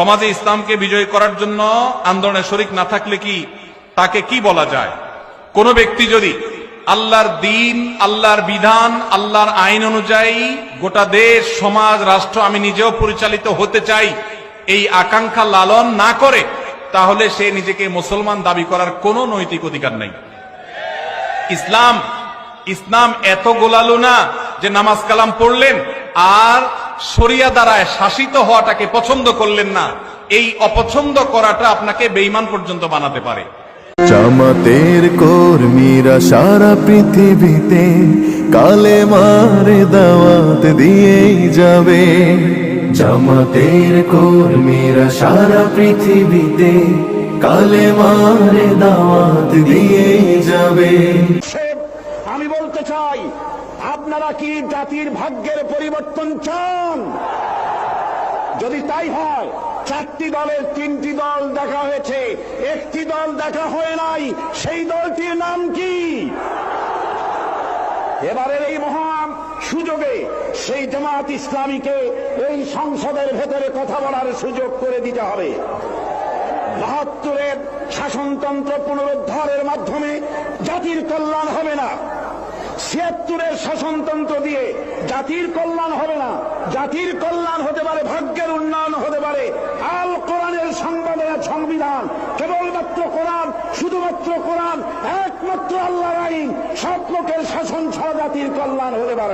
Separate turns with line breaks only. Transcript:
সমাজে ইসলামকে বিজয় করার জন্য আন্দোলনে শরিক না থাকলে কি তাকে কি বলা যায়? কোন ব্যক্তি যদি আল্লাহর দিন, আল্লাহর বিধান, আল্লাহর আইন অনুযায়ী গোটা দেশ, সমাজ, রাষ্ট্র আমি নিজেও পরিচালিত হতে চাই, এই আকাঙ্ক্ষা লালন না করে, তাহলে সে নিজেকে মুসলমান দাবি করার কোনো নৈতিক অধিকার নেই। ইসলাম ইসলাম এত গোলালো না যে নামাজ কালাম পড়লেন, আর শরিয়া দ্বারায় শাসিত হওয়াটাকে পছন্দ করলেন না। এই অপছন্দ করাটা আপনাকে বেইমান পর্যন্ত বানাতে পারে।
জামাতের কর্মীরা সারা পৃথিবীতে কালে মারে দাওয়াত দিয়েই যাবে। জামাতের কর্মীরা সারা পৃথিবীতে কালে মারে দাওয়াত দিয়েই যাবে।
আমি বলতে চাই আপনারা কি জাতির ভাগ্যের পরিবর্তন চান? যদি তাই হয়, চারটি দলের তিনটি দল দেখা হয়েছে, একটি দল দেখা হয় নাই, সেই দলটির নাম কি? এবারের এই মহান সুযোগে সেই জামাত ইসলামীকে এই সংসদের ভেতরে কথা বলার সুযোগ করে দিতে হবে। বাহাত্তরের শাসনতন্ত্র পুনরুদ্ধারের মাধ্যমে জাতির কল্যাণ হবে না। ছিয়াত্তরের শাসনতন্ত্র দিয়ে জাতির কল্যাণ হবে না। জাতির কল্যাণ হতে পারে ভাগ্যের উন্নয়ন হতে পারে। আল কোরআনের সংবাদের সংবিধান কেবলমাত্র কোরআন শুধুমাত্র কোরআন একমাত্র আল্লাহর আইন। সব লোকের শাসন ছাড়া জাতির কল্যাণ হতে পারে